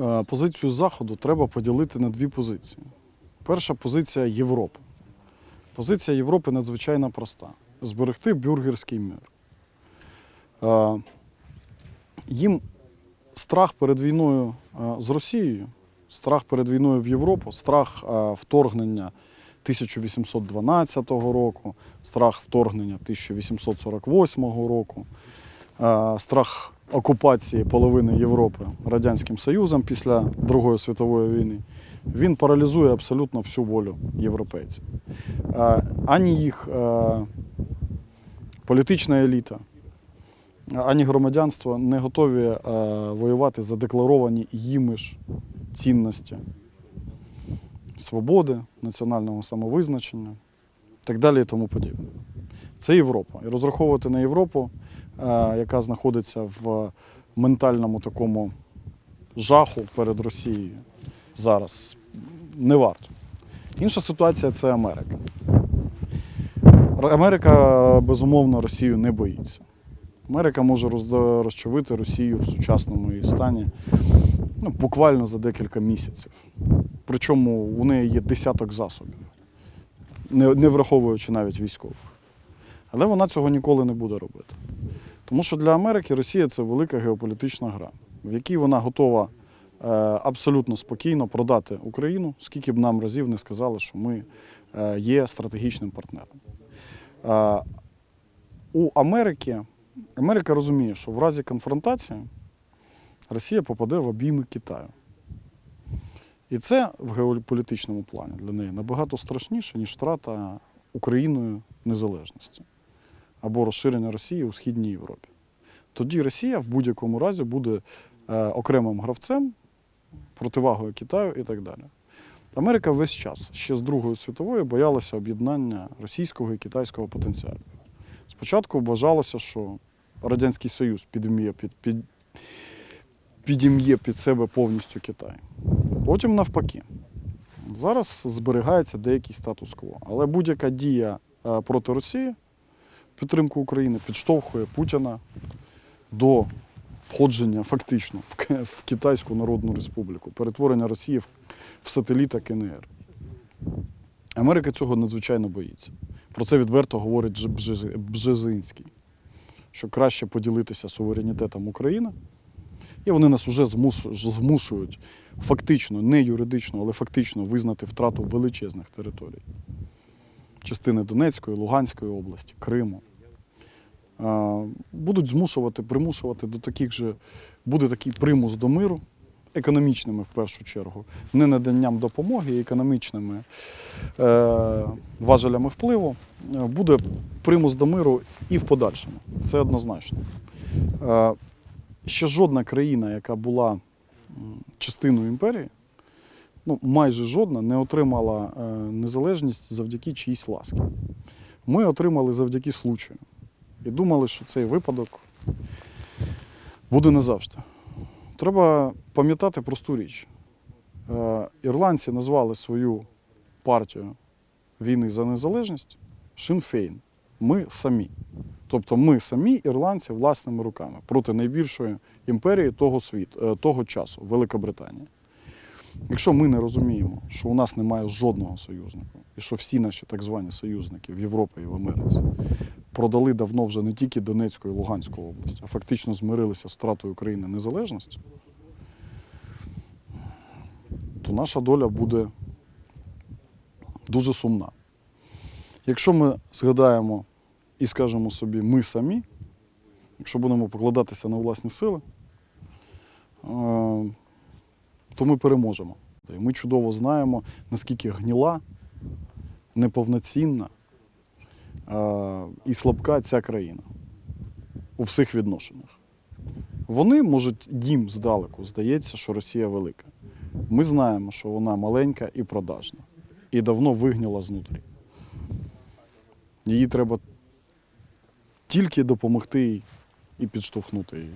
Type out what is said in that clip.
Е, Позицію Заходу треба поділити на дві позиції. Перша позиція Європи. Позиція Європи надзвичайно проста: зберегти бюргерський мир. Е, Їм страх перед війною е, з Росією, страх перед війною в Європу, страх вторгнення 1812 року, страх вторгнення 1848 року, страх окупації половини Європи Радянським Союзом після Другої світової війни. Він паралізує абсолютно всю волю європейців. Е, Ані їх е, політична еліта, ані громадянство не готові е, воювати за декларовані їми ж цінності свободи, національного самовизначення, так далі і тому подібне. Це Європа. І розраховувати на Європу, яка знаходиться в ментальному такому жаху перед Росією зараз, не варто. Інша ситуація це Америка. Америка, безумовно, Росію не боїться. Америка може розчавити Росію в сучасному її стані ну, буквально за декілька місяців. Причому у неї є десяток засобів, не, не враховуючи навіть військових. Але вона цього ніколи не буде робити. Тому що для Америки Росія це велика геополітична гра, в якій вона готова е, абсолютно спокійно продати Україну, скільки б нам разів не сказали, що ми е, є стратегічним партнером. Е, у Америки Америка розуміє, що в разі конфронтації Росія попаде в обійми Китаю. І це в геополітичному плані для неї набагато страшніше, ніж втрата Україною незалежності або розширення Росії у Східній Європі. Тоді Росія в будь-якому разі буде е, окремим гравцем, противагою Китаю і так далі. Америка весь час ще з Другої світової боялася об'єднання російського і китайського потенціалів. Спочатку вважалося, що Радянський Союз підім'є під, під, підім'є під себе повністю Китай. Потім навпаки. Зараз зберігається деякий статус-кво. Але будь-яка дія е, проти Росії, підтримку України, підштовхує Путіна до входження фактично в Китайську Народну Республіку, перетворення Росії в- в сателіта КНР. Америка цього надзвичайно боїться. Про це відверто говорить Бжезинський, що краще поділитися суверенітетом України. І вони нас вже змушують фактично, не юридично, але фактично визнати втрату величезних територій. Частини Донецької, Луганської області, Криму. Будуть змушувати, примушувати до таких же, буде такий примус до миру, економічними в першу чергу, не наданням допомоги, економічними е, важелями впливу, е, буде примус до миру і в подальшому. Це однозначно. Е, ще жодна країна, яка була частиною імперії, ну, майже жодна не отримала е, незалежність завдяки чиїсь ласки. Ми отримали завдяки случаю. І думали, що цей випадок буде не завжди. Треба пам'ятати просту річ. Е, Ірландці назвали свою партію війни за незалежність Шинфейн. Ми самі. Тобто ми самі ірландці власними руками проти найбільшої імперії того світу, е, того часу Великобританії. Якщо ми не розуміємо, що у нас немає жодного союзника, і що всі наші так звані союзники в Європі і в Америці продали давно вже не тільки Донецьку і Луганську область, а фактично змирилися з втратою України незалежності, то наша доля буде дуже сумна. Якщо ми згадаємо і скажемо собі ми самі, якщо будемо покладатися на власні сили, е, то ми переможемо. Ми чудово знаємо, наскільки гніла, неповноцінна і слабка ця країна у всіх відношеннях. Вони, можуть, їм здалеку здається, що Росія велика. Ми знаємо, що вона маленька і продажна, і давно вигніла знутрі. Її треба тільки допомогти і підштовхнути її.